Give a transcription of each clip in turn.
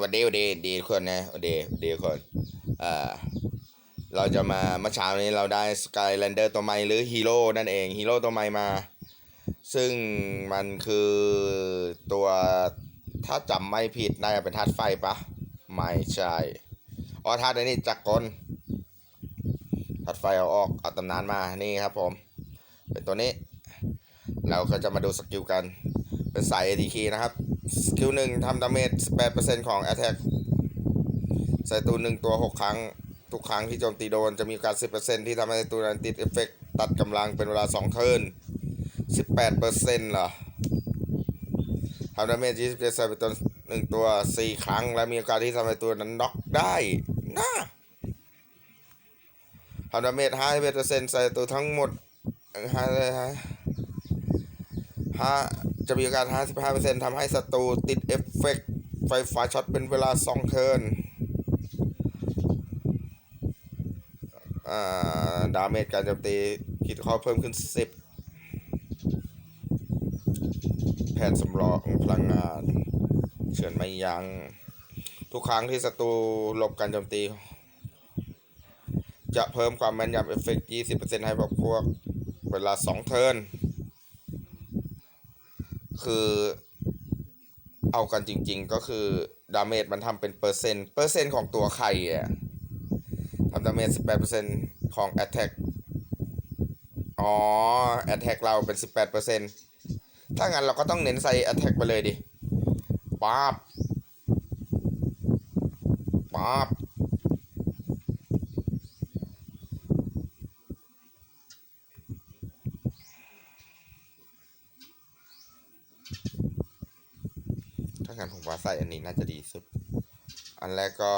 วันดีวันดีดีทุกคนนะวันดีวันดีคนเอ่อเราจะมาเมื่อเช้านี้เราได้สกายแลนเดอร์ตัวใหม่หรือฮีโร่นั่นเองฮีโร่ตัวใหม่มา ซึ่งมันคือตัวถ้าจำไม่ผิดน่าจะเป็นธาตุไฟปะไม่ใช่อ๋อธาตุนี่จักรกลธาตุไฟเอาออกเอาตำนานมานี่ครับผม เป็นตัวนี้ เราก็จะมาดูสกิลกัน เป็นสาย ADK นะครับ สกิลหนึ่งทำดาเมจ18%ของ Attack ใส่ตัวหนึ่งตัว 6 ครั้ง ทุกครั้งที่โจมตีโดนจะมีโอกาส10%ที่ทำให้ตัวนั้นติดเอฟเฟกต์ตัดกำลังเป็นเวลา 2 เทิร์น18%เหรอทำดาเมจ27ใส่ไปตัวหนึ่งตัว 4 ครั้ง และมีโอกาสที่ทำให้ตัวนั้นน็อกได้นะทำดาเมจ51%ใส่ตัวทั้งหมด5เลยฮะห้า จะมีโอกาส 55%ทำให้ศัตรูติดเอฟเฟกต์ไฟฟ้าช็อตเป็นเวลา 2 เทิร์นดาเมจการโจมตีคิดข้อเพิ่มขึ้น 10 แผนสำรองพลังงาน เฉือนไม่ยัง้ง ทุกครั้งที่ศัตรูหลบการโจมตี จะเพิ่มความแม่นยำเอฟเฟกต์20%ให้พวกพวก เวลา 2 เทิร์น คือเอากันจริง ๆ ก็คือดาเมจมันทำเป็นเปอร์เซ็นต์เปอร์เซ็นต์ของตัวใครอะทำดาเมจ18%ของ Attack อ๋อ Attack เราเป็น18%ถ้างั้นเราก็ต้องเน้นใส่ Attack ไปเลยดิป๊าบป๊าบถ้างั้นผมว่า ใส่อันนี้น่าจะดีสุด อันแรกก็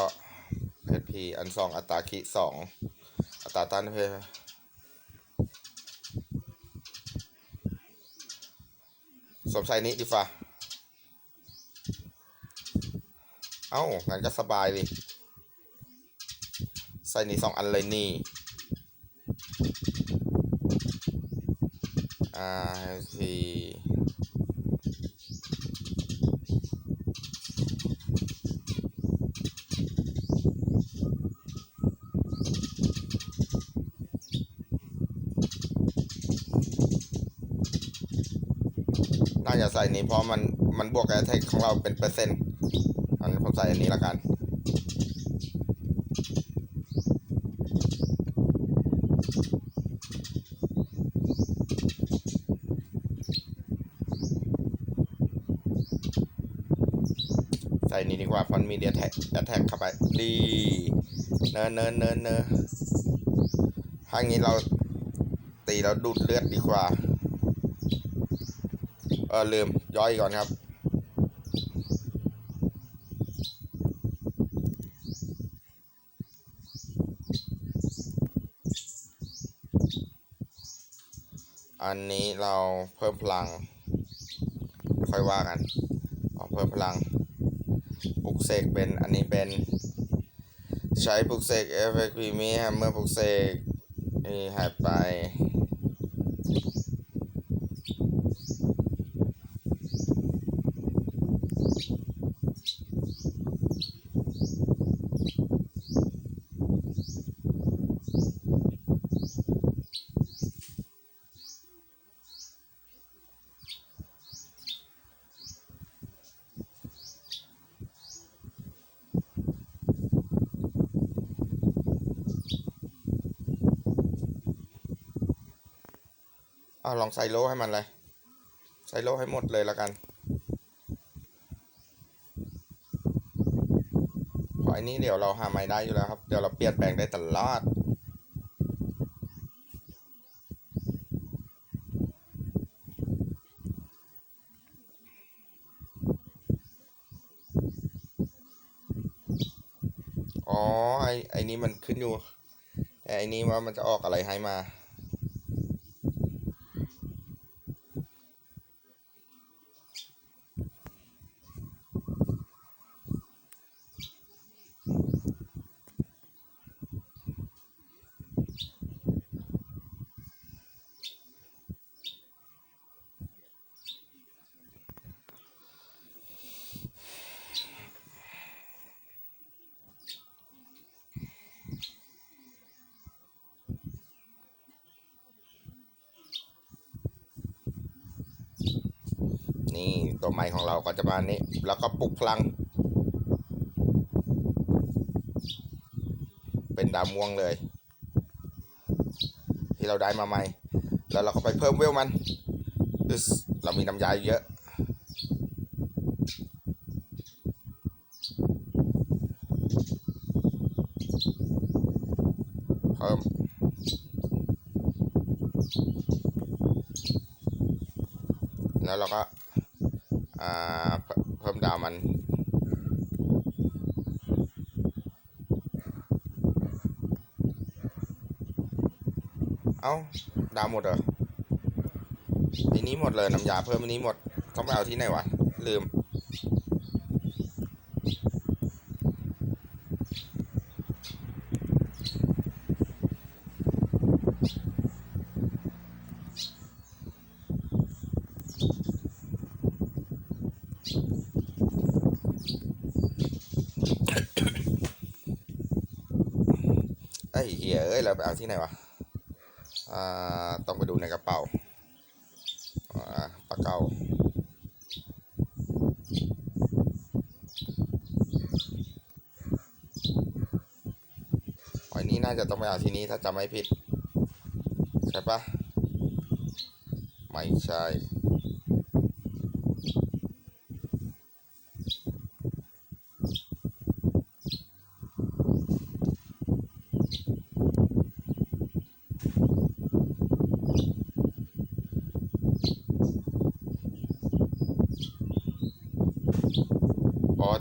เพชรพีอันสองอัตราคิสองอัตราต้านเพชรสวมใส่นี้ดีฟ้าเอ้างั้นก็สบายดิใส่นี้สองอันเลยนี่ อ่าพี จะใส่นี้เพราะมันมันบวกกับแท็กของเราเป็นเปอร์เซ็นต์อันผมใส่อันนี้ละกันใส่นี้ดีกว่าเพราะมันมีเดียแท็กแท็กเข้าไปดีเนินเนินเนินเนินถ้างี้เราตีแล้วดูดเลือดดีกว่า ออลืมย่อยก่อนครับ อันนี้เราเพิ่มพลัง ค่อยว่ากันเอาเพิ่มพลังปลุกเสกเป็นอันนี้เป็น ใช้ปลุกเสกเอฟเฟกต์พรีเมียมเมื่อปลุกเสกนี่หายไป อ่าลองใส่โลให้มันเลย ใส่โลให้หมดเลยละกันเพราะ อันนี้เดี๋ยวเราหาไม่ได้อยู่แล้วครับ เดี๋ยวเราเปลี่ยนแปลงได้ตลอดอ๋อไอไอนี้มันขึ้นอยู่แต่ไอนี้ว่ามันจะออกอะไรให้มา นี่ตัวใหม่ของเราก็จะมานี้ แล้วก็ปลุกพลัง เป็นดาวม่วงเลย ที่เราได้มาใหม่ แล้วเราก็ไปเพิ่มเวลมันเรามีน้ำยาเยอะเพิ่มแล้วเราก็ เพิ่มดาวมันเอ้าดาวหมดเหรอทีนี้หมดเลยน้ำยาเพิ่มอันนี้หมด ต้องไปเอาที่ไหนวะ ลืม เหี้ยเอ้ยเราไปเอาที่ไหนวะอ่าต้องไปดูในกระเป๋าอ่าปลาเก้าอันนี้น่าจะต้องไปเอาที่นี้ถ้าจำไม่ผิด ใช่ปะไม่ใช่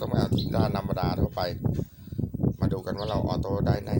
เพ ราะว่าต้องไปเอาที่ด้านธรรมดาทั่วไป มาดูกันว่าเราออโต้ได้ไหน